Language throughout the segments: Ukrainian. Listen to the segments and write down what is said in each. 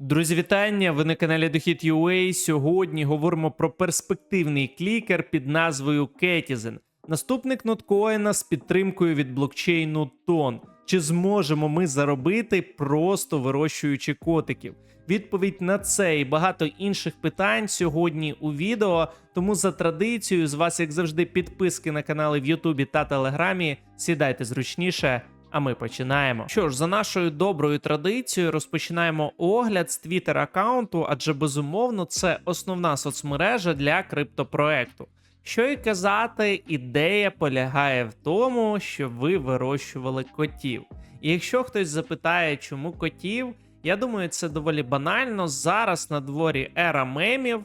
Друзі, вітання! Ви на каналі Дохід UA. Сьогодні говоримо про перспективний клікер під назвою Ketizen. Наступник ноткоїна з підтримкою від блокчейну Тон. Чи зможемо ми заробити просто вирощуючи котиків? Відповідь на це і багато інших питань сьогодні у відео. Тому за традицією з вас, як завжди, підписки на канали в Ютубі та Телеграмі. Сідайте зручніше. А ми починаємо. Що ж, за нашою доброю традицією розпочинаємо огляд з Twitter аккаунту, адже безумовно це основна соцмережа для криптопроекту. Що й казати, ідея полягає в тому, що ви вирощували котів. І якщо хтось запитає, чому котів, я думаю, це доволі банально. Зараз на дворі ера мемів,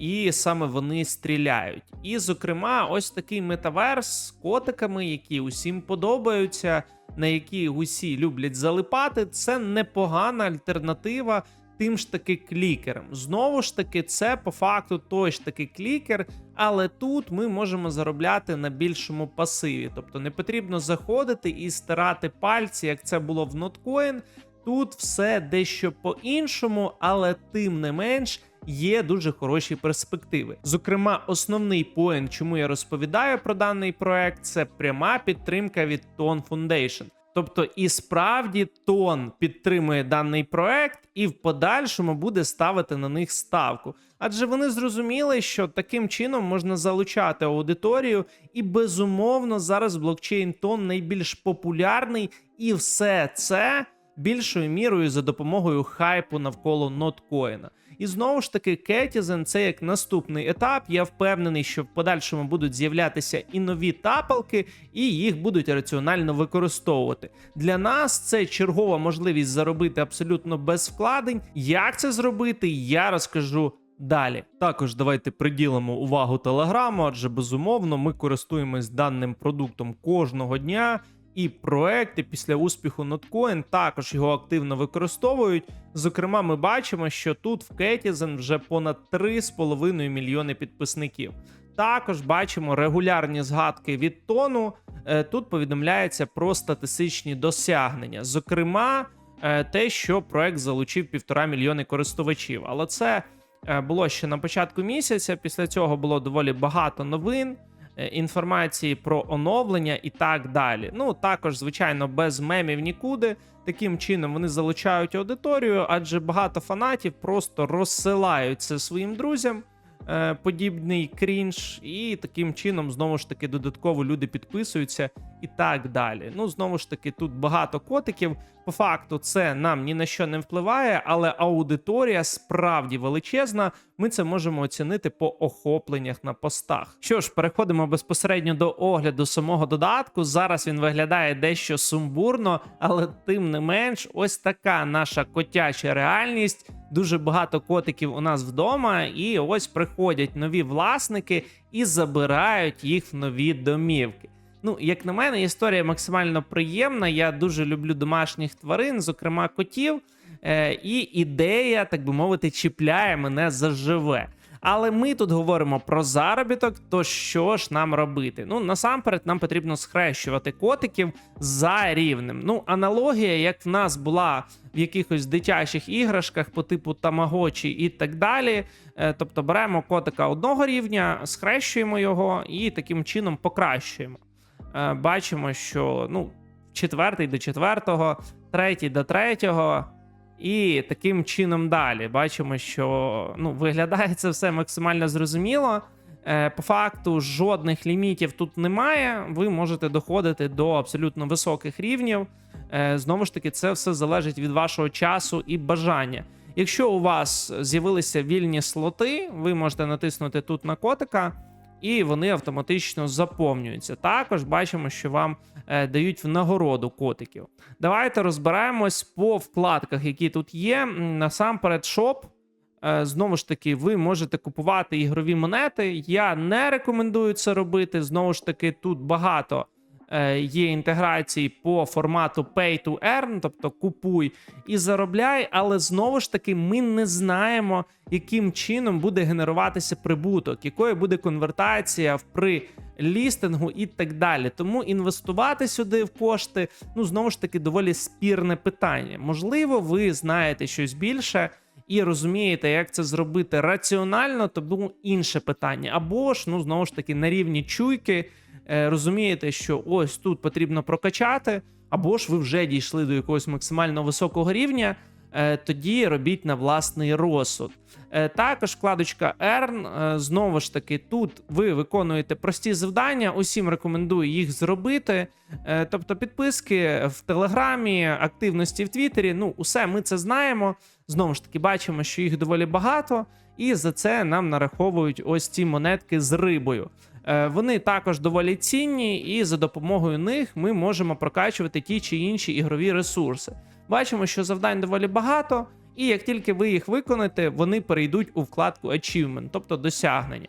і саме вони стріляють. І, зокрема, ось такий метаверс з котиками, які усім подобаються, на які усі люблять залипати. Це непогана альтернатива тим ж таки клікерам. Знову ж таки, це по факту той ж таки клікер, але тут ми можемо заробляти на більшому пасиві. Тобто не потрібно заходити і стирати пальці, як це було в Notcoin. Тут все дещо по-іншому, але тим не менш є дуже хороші перспективи. Зокрема, основний поінт, чому я розповідаю про даний проект, це пряма підтримка від Tone Foundation. Тобто, і справді тон підтримує даний проект і в подальшому буде ставити на них ставку. Адже вони зрозуміли, що таким чином можна залучати аудиторію, і безумовно зараз блокчейн тон найбільш популярний, і все це більшою мірою за допомогою хайпу навколо ноткоїна. І знову ж таки, Кетізен це як наступний етап. Я впевнений, що в подальшому будуть з'являтися і нові тапалки, і їх будуть раціонально використовувати. Для нас це чергова можливість заробити абсолютно без вкладень. Як це зробити, я розкажу. Далі також давайте приділимо увагу телеграму, адже безумовно ми користуємось даним продуктом кожного дня. І проекти після успіху Notcoin також його активно використовують. Зокрема, ми бачимо, що тут в Ketizen вже понад 3,5 мільйони підписників. Також бачимо регулярні згадки від тону. Е, Тут повідомляється про статистичні досягнення. Зокрема, е, те, що проект залучив півтора мільйони користувачів. Але це е, було ще на початку місяця. Після цього було доволі багато новин. Е, Інформації про оновлення і так далі. Ну також, звичайно, без мемів нікуди. Таким чином вони залучають аудиторію, адже багато фанатів просто розсилають це своїм друзям. Е, Подібний крінж, і таким чином знову ж таки додатково люди підписуються і так далі. Ну знову ж таки, тут багато котиків. По факту, це нам ні на що не впливає, але аудиторія справді величезна. Ми це можемо оцінити по охопленнях на постах. Що ж, переходимо безпосередньо до огляду самого додатку. Зараз він виглядає дещо сумбурно, але тим не менш, ось така наша котяча реальність. Дуже багато котиків у нас вдома, і ось приходять нові власники і забирають їх в нові домівки. Ну, як на мене, історія максимально приємна. Я дуже люблю домашніх тварин, зокрема котів. Е, і ідея, так би мовити, чіпляє мене заживе. Але ми тут говоримо про заробіток, то що ж нам робити? Ну, насамперед, нам потрібно схрещувати котиків за рівнем. Ну, аналогія, як в нас була в якихось дитячих іграшках по типу тамагочі і так далі. Е, Тобто беремо котика одного рівня, схрещуємо його і таким чином покращуємо. Е, Бачимо, що ну, четвертий до четвертого, третій до третього. І таким чином далі бачимо, що ну, виглядає це все максимально зрозуміло. Е, По факту, жодних лімітів тут немає. Ви можете доходити до абсолютно високих рівнів. Е, Знову ж таки, це все залежить від вашого часу і бажання. Якщо у вас з'явилися вільні слоти, ви можете натиснути тут на котика, і вони автоматично заповнюються. Також бачимо, що вам е, дають в нагороду котиків. Давайте розбираємось по вкладках, які тут є. Насамперед, шоп. Е, Знову ж таки, ви можете купувати ігрові монети. Я не рекомендую це робити. Знову ж таки, тут багато є інтеграції по формату Pay to Earn, тобто купуй і заробляй, але знову ж таки, ми не знаємо, яким чином буде генеруватися прибуток, якою буде конвертація в при лістингу і так далі. Тому інвестувати сюди в кошти, ну знову ж таки, доволі спірне питання. Можливо, ви знаєте щось більше. і розумієте, як це зробити раціонально, то було інше питання. Або ж, ну знову ж таки, на рівні чуйки е, розумієте, що ось тут потрібно прокачати, або ж ви вже дійшли до якогось максимально високого рівня. е, Тоді робіть на власний розсуд. Е, Також вкладочка Earn, е, знову ж таки, тут ви виконуєте прості завдання. Усім рекомендую їх зробити. Е, Тобто підписки в Телеграмі, активності в Твіттері. Ну, усе ми це знаємо. Знову ж таки, бачимо, що їх доволі багато, і за це нам нараховують ось ці монетки з рибою. Е, Вони також доволі цінні, і за допомогою них ми можемо прокачувати ті чи інші ігрові ресурси. Бачимо, що завдань доволі багато, і як тільки ви їх виконаєте, вони перейдуть у вкладку Achievement, тобто досягнення.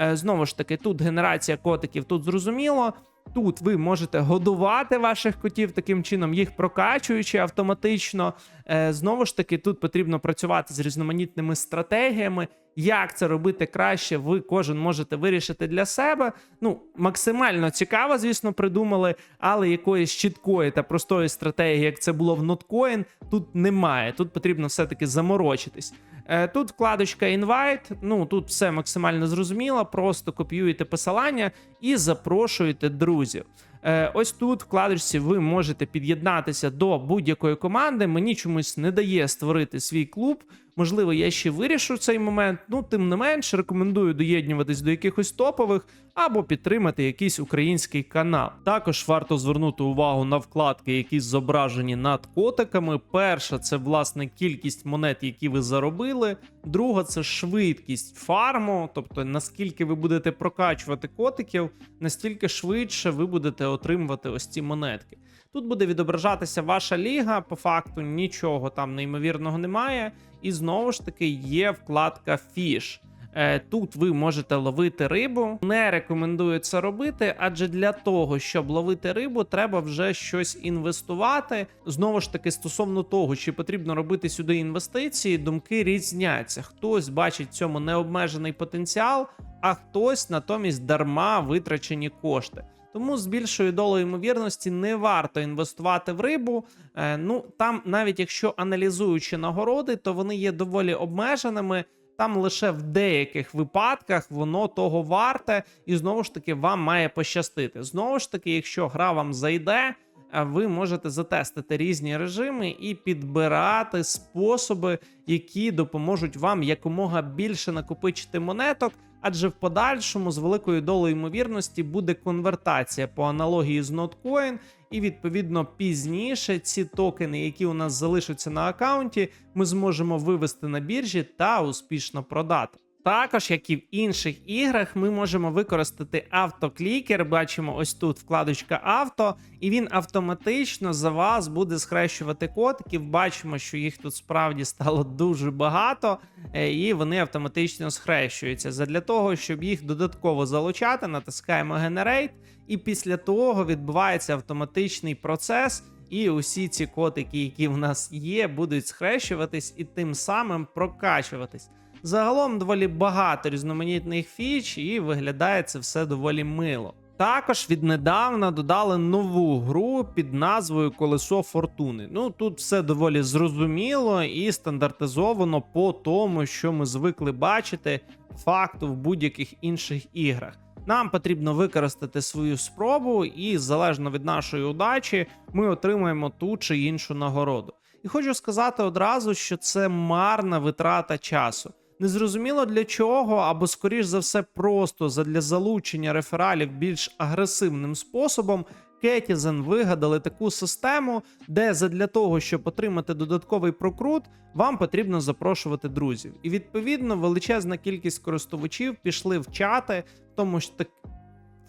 Е, Знову ж таки, тут генерація котиків, тут зрозуміло. Тут ви можете годувати ваших котів таким чином, їх прокачуючи автоматично. Е, Знову ж таки, тут потрібно працювати з різноманітними стратегіями. Як це робити краще, ви кожен можете вирішити для себе. Ну, максимально цікаво, звісно, придумали, але якоїсь чіткої та простої стратегії, як це було в Notcoin, тут немає. Тут потрібно все-таки заморочитись. Е, Тут вкладочка Invite, ну тут все максимально зрозуміло, просто копіюєте посилання і запрошуєте друзів. Е, Ось тут в вкладочці ви можете під'єднатися до будь-якої команди. Мені чомусь не дає створити свій клуб. Можливо, я ще вирішу цей момент. Ну, тим не менш, рекомендую доєднуватись до якихось топових або підтримати якийсь український канал. Також варто звернути увагу на вкладки, які зображені над котиками. Перша це власне кількість монет, які ви заробили. Друга це швидкість фарму, тобто наскільки ви будете прокачувати котиків, настільки швидше ви будете отримувати ось ці монетки. Тут буде відображатися ваша ліга, по факту нічого там неймовірного немає. І знову ж таки є вкладка Fish. Е, Тут ви можете ловити рибу. Не рекомендую це робити, адже для того, щоб ловити рибу, треба вже щось інвестувати. Знову ж таки, стосовно того, чи потрібно робити сюди інвестиції, думки різняться. Хтось бачить в цьому необмежений потенціал, а хтось натомість дарма витрачені кошти. Тому з більшою долею ймовірності не варто інвестувати в рибу. Е, ну там, навіть якщо аналізуючи нагороди, то вони є доволі обмеженими. Там лише в деяких випадках воно того варте, і знову ж таки вам має пощастити. Знову ж таки, якщо гра вам зайде, ви можете затестити різні режими і підбирати способи, які допоможуть вам якомога більше накопичити монеток. Адже в подальшому з великою долею ймовірності буде конвертація по аналогії з Notcoin, і відповідно пізніше ці токени, які у нас залишаться на аккаунті, ми зможемо вивести на біржі та успішно продати. Також, як і в інших іграх, ми можемо використати автоклікер. Бачимо ось тут вкладочка авто, і він автоматично за вас буде схрещувати котиків. Бачимо, що їх тут справді стало дуже багато, е, і вони автоматично схрещуються. Задля того, щоб їх додатково залучати, натискаємо Generate, і після того відбувається автоматичний процес. І усі ці котики, які в нас є, будуть схрещуватись і тим самим прокачуватись. Загалом доволі багато різноманітних фіч, і виглядає це все доволі мило. Також віднедавна додали нову гру під назвою Колесо Фортуни. Ну тут все доволі зрозуміло і стандартизовано по тому, що ми звикли бачити факту в будь-яких інших іграх. Нам потрібно використати свою спробу, і залежно від нашої удачі, ми отримаємо ту чи іншу нагороду. І хочу сказати одразу, що це марна витрата часу. Незрозуміло для чого, або, скоріш за все, просто задля залучення рефералів більш агресивним способом. Кетізен вигадали таку систему, де задля того, щоб отримати додатковий прокрут, вам потрібно запрошувати друзів. І відповідно величезна кількість користувачів пішли в чати, в тому ж так.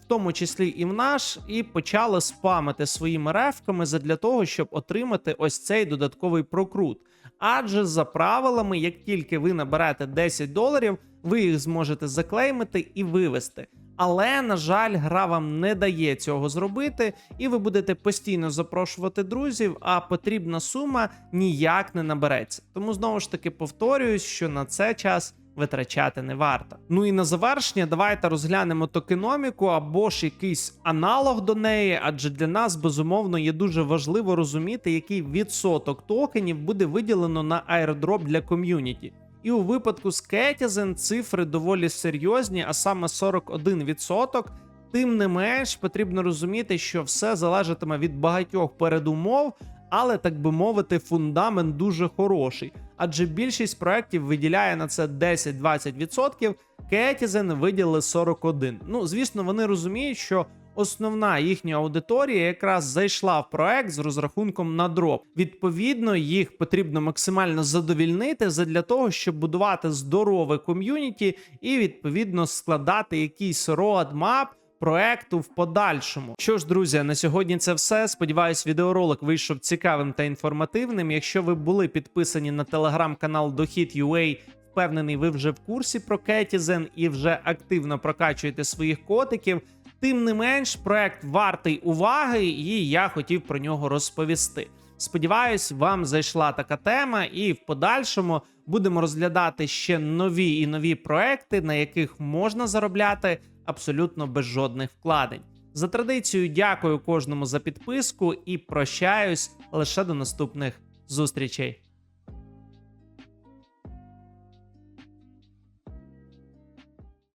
В тому числі і в наш, і почали спамити своїми рефками задля того, щоб отримати ось цей додатковий прокрут. Адже за правилами, як тільки ви наберете 10 доларів, ви їх зможете заклеймити і вивести. Але, на жаль, гра вам не дає цього зробити, і ви будете постійно запрошувати друзів, а потрібна сума ніяк не набереться. Тому знову ж таки повторююсь, що на це час витрачати не варто. Ну і на завершення, давайте розглянемо токеноміку або ж якийсь аналог до неї, адже для нас безумовно є дуже важливо розуміти, який відсоток токенів буде виділено на аеродроп для ком'юніті. І у випадку з Кетізен цифри доволі серйозні, а саме 41%. Тим не менш, потрібно розуміти, що все залежатиме від багатьох передумов, але так би мовити, фундамент дуже хороший. Адже більшість проєктів виділяє на це 10-20%, Кетізен виділили 41%. Ну, звісно, вони розуміють, що основна їхня аудиторія якраз зайшла в проект з розрахунком на дроп. Відповідно, їх потрібно максимально задовільнити задля того, щоб будувати здорове ком'юніті і відповідно складати якийсь roadmap проекту в подальшому. Що ж, друзі, на сьогодні це все. Сподіваюсь, відеоролик вийшов цікавим та інформативним. Якщо ви були підписані на телеграм-канал Дохід.ua, впевнений, ви вже в курсі про Кетізен і вже активно прокачуєте своїх котиків. Тим не менш, проект вартий уваги, і я хотів про нього розповісти. Сподіваюсь, вам зайшла така тема, і в подальшому будемо розглядати ще нові і нові проекти, на яких можна заробляти абсолютно без жодних вкладень. За традицією, дякую кожному за підписку і прощаюсь лише до наступних зустрічей.